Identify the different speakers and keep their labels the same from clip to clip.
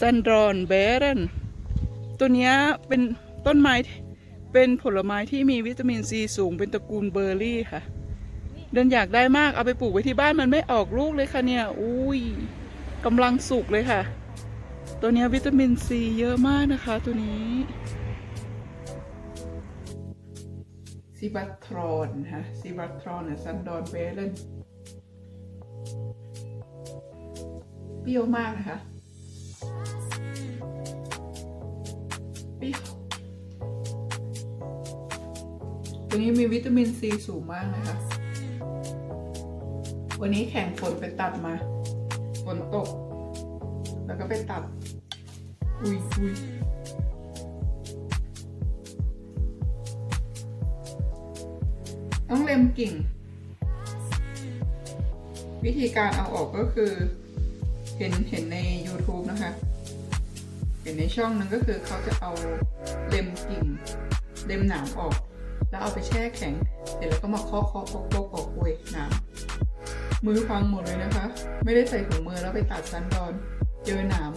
Speaker 1: ซันดรอนเบรนตัวนี้เป็นต้นไม้เป็นผลไม้ที่มีวิตามินซีสูงเป็นตระกูลเบอร์รี่ค่ะ เดินอยากได้มากเอาไปปลูกไว้ที่บ้านมันไม่ออกลูกเลยค่ะเนี่ย อุ้ยกำลังสุกเลยค่ะ ตัวนี้วิตามินซีเยอะมากนะคะตัวนี้ซิบัตทรอนฮะซิบัตทรอนเนี่ยซันดอนเบรนเปรี้ยวมากนะคะ ตัวนี้มีวิตามินซีสูงมากนะคะ วันนี้แข่งฝนไปตัดมา ฝนตก แล้วก็ไปตัด อุ้ยอุ้ยต้องเล็มกิ่ง วิธีการเอาออกก็คือ เห็นเห็นใน YouTube นะคะ เห็นในช่องนั้นก็คือเขาจะเอาเล็มกิ่ง เล็มหนามออก แล้วเอาไปแช่แข็ง เสร็จแล้วก็มาเคาะเคาะเคาะเคาะออกโวยนามมือพังหมดเลยนะคะ ไม่ได้ใส่ถุงมือแล้วไปตัดซันดอนเจอหนาม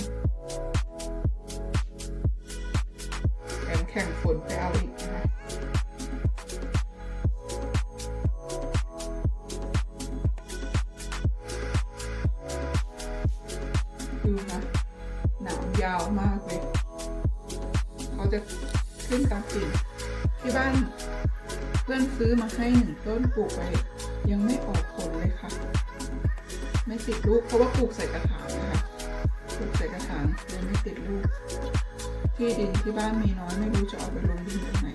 Speaker 1: แถมแข่งฝนไปเอาอีกนะคะดูนะหนามยาวมากเลย เขาจะขึ้นตามกิ่ง ที่บ้านเพื่อนซื้อมาให้หนึ่งต้นปลูกไว้ยังไม่ออกผลเลยค่ะ ไม่ติดลูกเพราะว่าปลูกใส่กระถางนะคะปลูกใส่กระถางเลยไม่ติดลูก ที่ดินที่บ้านมีน้อยไม่รู้จะเอาไปลงดินตรงไหน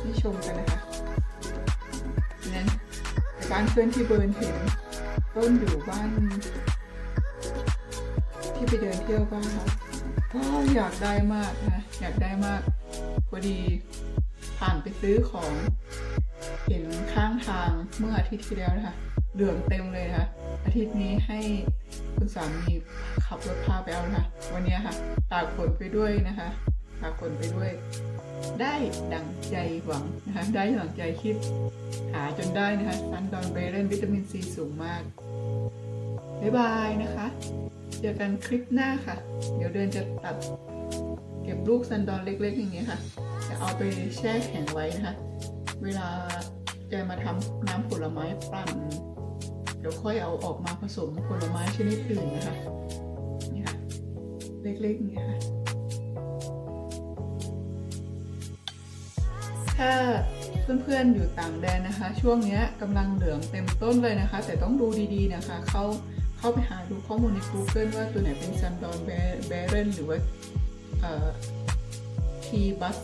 Speaker 1: ให้ชมกันนะคะนั้นบ้านเพื่อนที่เบิร์นเห็นต้นอยู่บ้าน ที่ไปเดินเที่ยวบ้านเขา อยากได้มากนะ อยากได้มากพอดีผ่านไปซื้อของเห็นข้างทางเมื่ออาทิตย์ที่แล้วนะคะเหลืองเต็มเลยนะคะอาทิตย์นี้ให้คุณสามีขับรถพาไปเอานะคะวันนี้ค่ะตากฝนไปด้วยนะคะตากฝนไปด้วย ได้ดังใจหวังนะคะได้ดังใจคิด หาจนได้นะคะซันดอนเบรนวิตามินซีสูงมากบ๊ายบายนะคะ เจอกันคลิปหน้าค่ะ เดี๋ยวเดินจะตัด เก็บลูกซันดอนเล็กๆ อย่างเงี้ยค่ะ จะเอาไปแช่แข็งไว้นะคะ เวลาจะมาทำน้ำผลไม้ปั่นเดี๋ยวค่อยเอาออกมาผสมผลไม้ชนิดอื่นนะคะนี่ค่ะเล็กๆอย่างเงี้ยค่ะถ้าเพื่อนๆอยู่ต่างแดนนะคะ ช่วงนี้กำลังเหลืองเต็มต้นเลยนะคะ แต่ต้องดูดีๆนะคะเขา เข้าไปหาดูข้อมูลใน Google ว่าตัวไหนเป็นซันดอนแบเรนหรือว่าทีบัส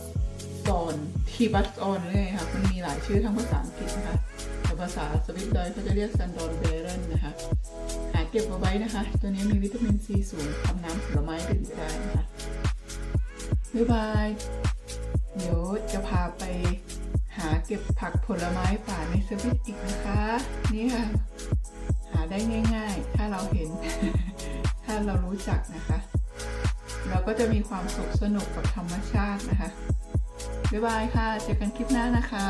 Speaker 1: ซอนทีบัสออนเลยค่ะมันมีหลายชื่อทั้งภาษาอังกฤษนะคะแต่ภาษาสวิตดอยเขาจะเรียกซันดอนแบรนนะคะ หาเก็บเอาไว้นะคะ ตัวนี้มีวิตามินซีสูงทำน้ำผลไม้ดื่มได้นะคะบ๊ายบาย เดี๋ยวจะพาไปหาเก็บผักผลไม้ป่าในสวิตอีกนะคะ นี่ค่ะ ได้ง่าย ๆ ถ้าเราเห็น ถ้าเรารู้จักนะคะ เราก็จะมีความสุขสนุกกับธรรมชาตินะคะ บ๊ายบายค่ะ เจอกันคลิปหน้านะคะ